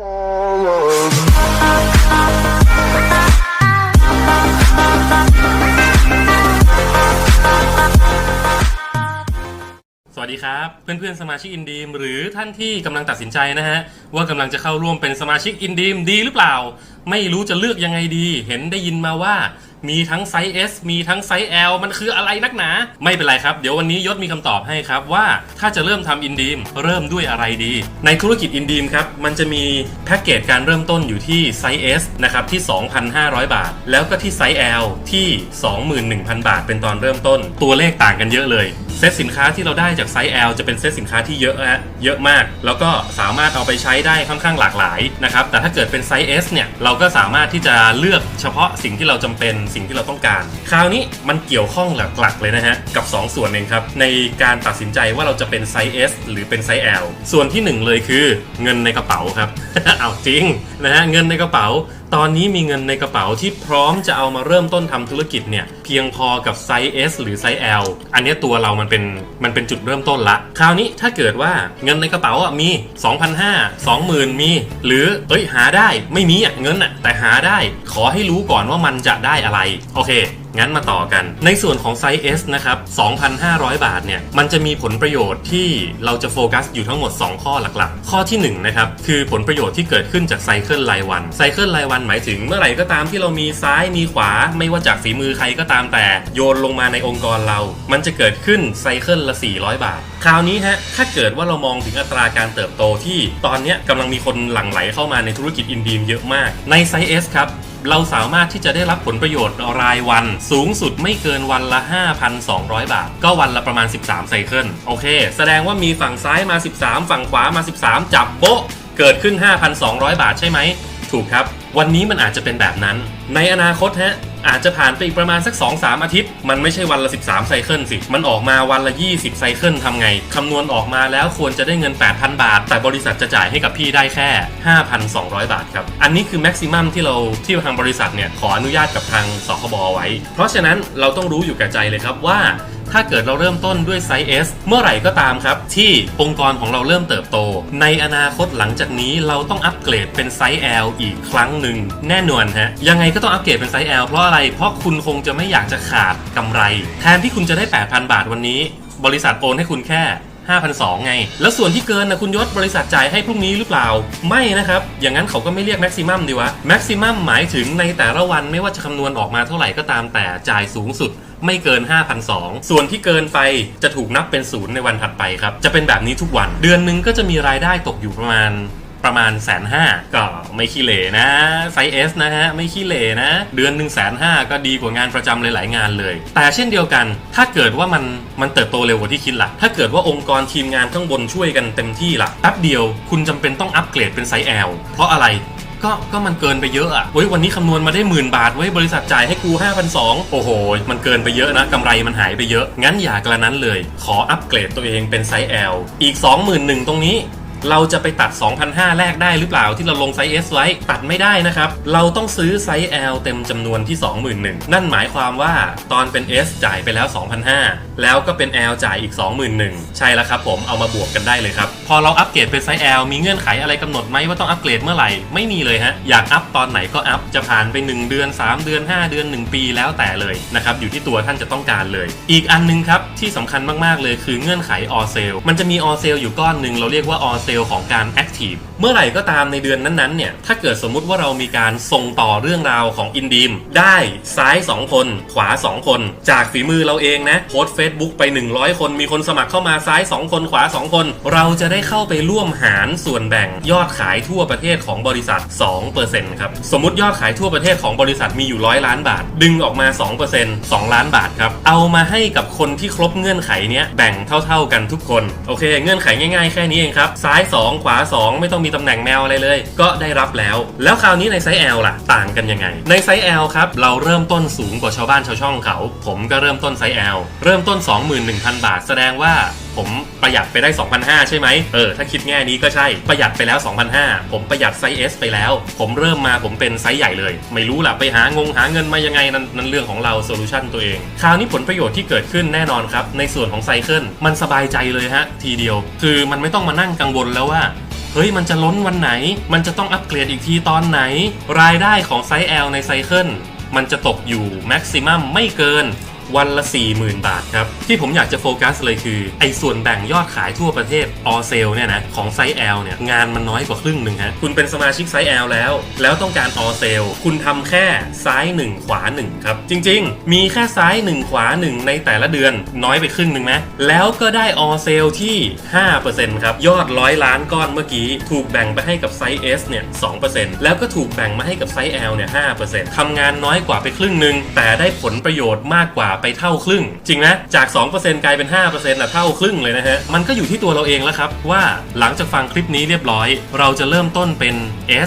สวัสดีครับ เพื่อนๆ สมาชิกอินดีม หรือท่านที่กำลังตัดสินใจนะฮะ ว่ากำลังจะเข้าร่วมเป็นสมาชิกอินดีมดีหรือเปล่า ไม่รู้จะเลือกยังไงดี เห็นได้ยินมาว่า มีทั้งไซส์ S มีทั้งไซส์ L มันคืออะไรนักหนา ไม่เป็นไรครับ เดี๋ยววันนี้ยศมีคำตอบให้ครับว่าถ้าจะเริ่มทำอินดีมเริ่มด้วยอะไรดี ในธุรกิจอินดีมครับ มันจะมีแพ็กเกจการเริ่มต้นอยู่ที่ไซส์ S นะครับที่ 2,500 บาท แล้วก็ที่ไซส์ L ที่ 21,000 บาท เป็นตอนเริ่มต้น ตัวเลขต่างกันเยอะเลย เซตสินค้าที่เราได้จากไซส์ L จะเป็นเซตสินค้าที่เยอะฮะเยอะมาก แล้วก็สามารถเอาไปใช้ได้ค่อนข้างหลากหลายนะครับ แต่ถ้าเกิดเป็นไซส์ S เนี่ย เราก็สามารถที่จะเลือกเฉพาะสิ่งที่เราจำเป็นสิ่งที่เราต้องการ คราวนี้มันเกี่ยวข้องหลักๆ เลยนะฮะ กับ 2 ส่วนเองครับ ในการตัดสินใจว่าเราจะเป็นไซส์ S หรือเป็นไซส์ L ส่วนที่ 1 เลยคือเงินในกระเป๋าครับ เอาจริงนะฮะเงินในกระเป๋า ตอนนี้มีเงินในกระเป๋าที่พร้อมจะเอามาเริ่มต้นทำธุรกิจเนี่ยเพียงพอกับไซส์ S หรือไซส์ L อันนี้ตัวเรามันเป็นมันเป็นจุดเริ่มต้นละ คราวนี้ถ้าเกิดว่าเงินในกระเป๋าอะมี 2,500 20,000 มี หรือเอ้ยหาได้ไม่มีอะเงินอะแต่หาได้ขอให้รู้ก่อนว่ามันจะได้อะไร โอเค งั้นมาต่อกัน ในส่วนของไซส์ S นะครับ 2,500 บาทเนี่ย มันจะมีผลประโยชน์ที่เราจะโฟกัสอยู่ทั้งหมด 2 ข้อหลักๆ ข้อที่1นะครับ คือผลประโยชน์ที่เกิดขึ้นจากไซเคิลรายวัน ไซเคิลรายวันหมายถึงเมื่อไหร่ก็ตามที่เรามีซ้ายมีขวา ไม่ว่าจากฝีมือใครก็ตามแต่ โยนลงมาในองค์กรเรา มันจะเกิดขึ้นไซเคิลละ 400 บาท คราวนี้ฮะ ถ้าเกิดว่าเรามองถึงอัตราการเติบโตที่ตอนนี้กำลังมีคนหลั่งไหลเข้ามาในธุรกิจอินดีมเยอะมาก ในไซส์ S ครับ เราสามารถที่จะได้รับผลประโยชน์รายวัน สูงสุดไม่เกินวันละ 5,200 บาท ก็วันละประมาณ 13 ไซเคิลโอเค แสดงว่ามีฝั่งซ้ายมา 13 ฝั่งขวามา 13 จับโบ๊ะ เกิดขึ้น 5,200 บาทใช่ไหม ถูกครับ วันนี้มันอาจจะเป็นแบบนั้น ในอนาคตฮะ อาจจะผ่านไปอีกประมาณสัก 2-3 อาทิตย์ มันไม่ใช่วันละ 13 ไซเคิลสิ มันออกมาวันละ 20 ไซเคิลทำไง คำนวณออกมาแล้วควรจะได้เงิน 8,000 บาท แต่บริษัทจะจ่ายให้กับพี่ได้แค่ 5,200 บาทครับ อันนี้คือแม็กซิมัมที่เราที่ทางบริษัทเนี่ยขออนุญาตกับทางสคบไว้ เพราะฉะนั้นเราต้องรู้อยู่แก่ใจเลยครับว่า ถ้าเกิดเราเริ่มต้นด้วยไซส์ S เมื่อไหร่ก็ตามครับ ที่องค์กรของเราเริ่มเติบโต ในอนาคตหลังจากนี้เราต้องอัปเกรดเป็นไซส์ L อีกครั้งหนึ่งแน่นอนฮะยังไงก็ต้องอัปเกรดเป็นไซส์ L เพราะอะไรเพราะคุณคงจะไม่อยากจะขาดกำไร แทนที่คุณจะได้ 8,000 บาทวันนี้ บริษัทโอนให้คุณแค่5,200ไง แล้วส่วนที่เกินนะคุณยศบริษัทจ่ายให้พรุ่งนี้หรือเปล่า ไม่นะครับ อย่างนั้นเขาก็ไม่เรียกแม็กซิมัมดีวะ แม็กซิมัมหมายถึงในแต่ละวันไม่ว่าจะคำนวณออกมาเท่าไหร่ก็ตามแต่จ่ายสูงสุด ไม่เกิน 5,200 ส่วนที่เกินไปจะถูกนับเป็นศูนย์ในวันถัดไปครับ จะเป็นแบบนี้ทุกวัน เดือนหนึงก็จะมีรายได้ตกอยู่ประมาณประมาณแสนห้าก็ไม่ขี้เหร่นะไซส์ S นะฮะ ไม่ขี้เหร่นะ เดือนหนึ่งแสนห้าก็ดีกว่างานประจำหลาย ๆ งานเลย แต่เช่นเดียวกัน ถ้าเกิดว่ามันมันเติบโตเร็วกว่าที่คิดล่ะ ถ้าเกิดว่าองค์กรทีมงานข้างบนช่วยกันเต็มที่ล่ะแป๊บเดียวคุณจำเป็นต้องอัปเกรดเป็นไซส์ L เพราะอะไร ก็ก็มันเกินไปเยอะอะเว้ยวันนี้คำนวณมาได้หมื่นบาทเว้ยบริษัทจ่ายให้กู 5,200 โอ้โห มันเกินไปเยอะนะกำไรมันหายไปเยอะ งั้นอย่ากระนั้นเลย ขออัปเกรดตัวเองเป็นไซส์ L อีก 21,000 ตรงนี้ เราจะไปตัด 2,500แลกได้หรือเปล่าที่เราลงไซส์ S ไว้ตัดไม่ได้นะครับ เราต้องซื้อไซส์ L เต็มจำนวนที่ 21,000นั่นหมายความว่าตอนเป็น S จ่ายไปแล้ว 2,500 แล้วก็เป็น L จ่ายอีก 21,000ใช่แล้วครับผมเอามาบวกกันได้เลยครับ พอเราอัปเกรดเป็นไซส์ L มีเงื่อนไขอะไรกำหนดไหมว่าต้องอัปเกรดเมื่อไหร่ไม่มีเลยฮะอยากอัพตอนไหนก็อัพจะผ่านไป 1 เดือน 3 เดือน 5 เดือน 1 ปีแล้วแต่เลยนะครับอยู่ที่ตัวท่านจะต้องการเลย อีกอันนึงครับที่สำคัญมากๆเลยคือเงื่อนไข all sale มันจะมี all sale อยู่ก้อนหนึ่งเราเรียกว่าเซลของการแอคทีฟ เมื่อไหร่ก็ตามในเดือนนั้นๆเนี่ยถ้าเกิดสมมุติว่าเรามีการส่งต่อเรื่องราวของอินดีมได้ซ้าย 2 คน ขวา 2 คน จากฝีมือเราเองนะโพสต์ Facebook ไป 100 คนมีคนสมัครเข้ามาซ้าย 2 คนขวา 2 คน เราจะได้เข้าไปร่วมหารส่วนแบ่งยอดขายทั่วประเทศของบริษัท2%ครับสมมติยอดขายทั่วประเทศของบริษัทมีอยู่ร้อยล้านบาท ดึงออกมา 2% 2 ล้านบาทครับเอามาให้กับคนที่ครบเงื่อนไขเนี้ยแบ่งเท่า ๆกันทุกคนโอเค เงื่อนไขง่ายๆ แค่นี้เองครับซ้าย 2 ขวา 2 ไม่ต้องมีตำแหน่งแมวอะไรเลย ก็ได้รับแล้ว แล้วคราวนี้ในไซส์ L ล่ะ ต่างกันยังไง ในไซส์ L ครับ เราเริ่มต้นสูงกว่าชาวบ้านชาวช่องเขา ผมก็เริ่มต้นไซส์ L เริ่มต้น 21,000 บาท แสดงว่าผมประหยัดไปได้ 2,500 ใช่ไหม เออ ถ้าคิดแง่นี้ก็ใช่ ประหยัดไปแล้ว 2,500 ผมประหยัดไซส์ S ไปแล้ว ผมเริ่มมาผมเป็นไซส์ใหญ่เลย ไม่รู้ล่ะ ไปหางงหาเงินมายังไง นั่นนั่นเรื่องของเราโซลูชันตัวเอง คราวนี้ผลประโยชน์ที่เกิดขึ้นแน่นอนครับ ในส่วนของไซเคิลมันสบายใจเลยฮะ ทีเดียว คือมันไม่ต้องมานั่งกังวลแล้วว่า เฮ้ยมันจะล้นวันไหน มันจะต้องอัปเกรดอีกทีตอนไหน รายได้ของไซส์ L ในไซเคิลมันจะตกอยู่แม็กซิมัมไม่เกิน วันละ 40,000 บาทครับ ที่ผมอยากจะโฟกัสเลยคือไอ้ส่วนแบ่งยอดขายทั่วประเทศออเซลเนี่ยนะของไซส์ L เนี่ยงานมันน้อยกว่าครึ่งหนึ่งฮะคุณเป็นสมาชิกไซส์ L แล้ว แล้วต้องการออเซลคุณทำแค่ซ้าย 1 ขวา 1 ครับ จริงๆ มีแค่ซ้าย 1 ขวา 1 ในแต่ละเดือนน้อยไปครึ่งหนึ่งไหมแล้วก็ได้ออเซลที่ 5%ครับ ยอดร้อยล้านก้อนเมื่อกี้ ถูกแบ่งไปให้กับไซส์ S เนี่ย 2%แล้วก็ถูกแบ่งมาให้กับไซส์ L เนี่ย 5%ทำงานน้อยกว่าไปครึ่งหนึ่งแต่ได้ผลประโยชน์มากกว่าไปเท่าครึ่ง จริงนะ จาก 2%กลายเป็น5%อะเท่าครึ่งเลยนะฮะ มันก็อยู่ที่ตัวเราเองแล้วครับว่าหลังจากฟังคลิปนี้เรียบร้อย เราจะเริ่มต้นเป็น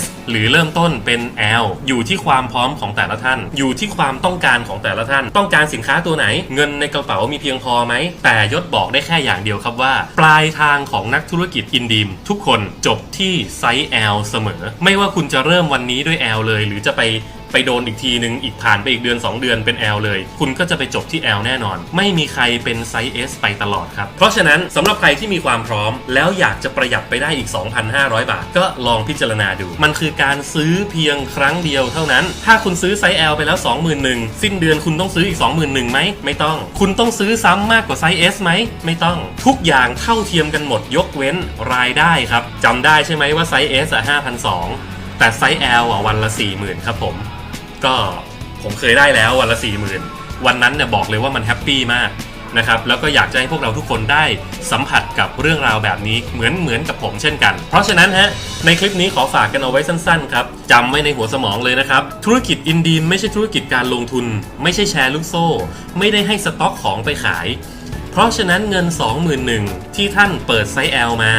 S หรือเริ่มต้นเป็น L อยู่ที่ความพร้อมของแต่ละท่าน อยู่ที่ความต้องการของแต่ละท่าน ต้องการสินค้าตัวไหน เงินในกระเป๋ามีเพียงพอไหม แต่ยศบอกได้แค่อย่างเดียวครับว่า ปลายทางของนักธุรกิจอินดีมทุกคนจบที่ไซส์ L เสมอ ไม่ว่าคุณจะเริ่มวันนี้ด้วย L เลย หรือจะไป ไปโดนอีกทีหนึ่งอีกผ่านไปอีกเดือน 2 เดือนเป็น L เลย คุณก็จะไปจบที่ L แน่นอน ไม่มีใครเป็นไซส์ S ไปตลอดครับ เพราะฉะนั้นสำหรับใครที่มีความพร้อม แล้วอยากจะประหยัดไปได้อีก 2,500 บาท ก็ลองพิจารณาดู มันคือการซื้อเพียงครั้งเดียวเท่านั้น ถ้าคุณซื้อไซส์ L ไปแล้ว 21,000สิ้นเดือนคุณต้องซื้ออีก 21,000ไหมไม่ต้อง คุณต้องซื้อซ้ำมากกว่าไซส์ S ไหมไม่ต้อง ทุกอย่างเท่าเทียมกันหมดยกเว้นรายได้ครับจำได้ใช่ไหมว่าไซส์ S อะ5,200 แต่ไซส์ L อะวันละ 40,000 ครับผม ก็ผมเคยได้แล้ววันละ 40,000 วันนั้นเนี่ยบอกเลยว่ามันแฮปปี้มากนะครับแล้วก็อยากจะให้พวกเราทุกคนได้สัมผัสกับเรื่องราวแบบนี้เหมือนเหมือนกับผมเช่นกัน เพราะฉะนั้นฮะในคลิปนี้ขอฝากกันเอาไว้สั้นๆครับจำไว้ในหัวสมองเลยนะครับ ธุรกิจอินดีมไม่ใช่ธุรกิจการลงทุน ไม่ใช่แชร์ลูกโซ่ ไม่ได้ให้สต็อกของไปขาย เพราะฉะนั้นเงิน 21,000ที่ท่านเปิดไซส์ L มา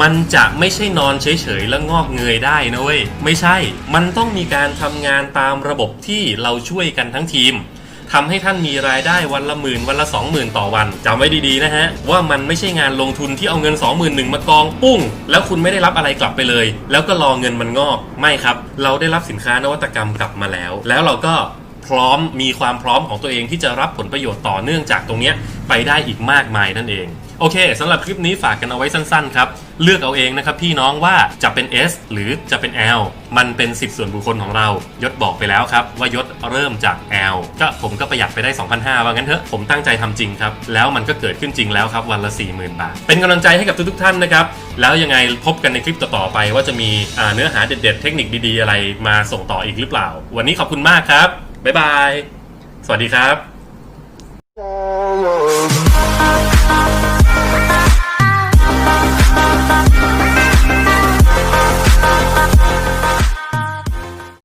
มันจะไม่ใช่นอนเฉยๆ แล้วงอกเงยได้นะเว้ย ไม่ใช่ มันต้องมีการทำงานตามระบบที่เราช่วยกันทั้งทีมทำให้ท่านมีรายได้วันละหมื่นวันละสองหมื่นต่อวันจำไว้ดีๆนะฮะ ว่ามันไม่ใช่งานลงทุนที่เอาเงิน 2 1 0 0 0มากองปุ้ง แล้วคุณไม่ได้รับอะไรกลับไปเลย แล้วก็รอเงินมันงอกไม่ครับ เราได้รับสินค้านวัตกรรมกลับมาแล้ว แล้วเราก็พร้อมมีความพร้อมของตัวเองที่จะรับผลประโยชน์ต่อเนื่องจากตรงเนี้ยไปได้อีกมากมายนั่นเอง โอเคสำหรับคลิปนี้ฝากกันเอาไว้สั้นๆครับเลือกเอาเองนะครับพี่น้องว่าจะเป็น S หรือจะเป็น L มันเป็นสิทธิส่วนบุคคลของเรา ยศบอกไปแล้วครับ ว่ายศเริ่มจาก L ก็ผมก็ประหยัดไปได้ 2,500ว่างั้นเถอะผมตั้งใจทำจริงครับ แล้วมันก็เกิดขึ้นจริงแล้วครับ วันละ 40,000 บาท เป็นกำลังใจให้กับทุกๆท่านนะครับ แล้วยังไงพบกันในคลิปต่อๆไปว่าจะมีเนื้อหาเด็ดๆ เทคนิคดีๆ อะไรมาส่งต่ออีกหรือเปล่า วันนี้ขอบคุณมากครับบ๊ายบายสวัสดีครับ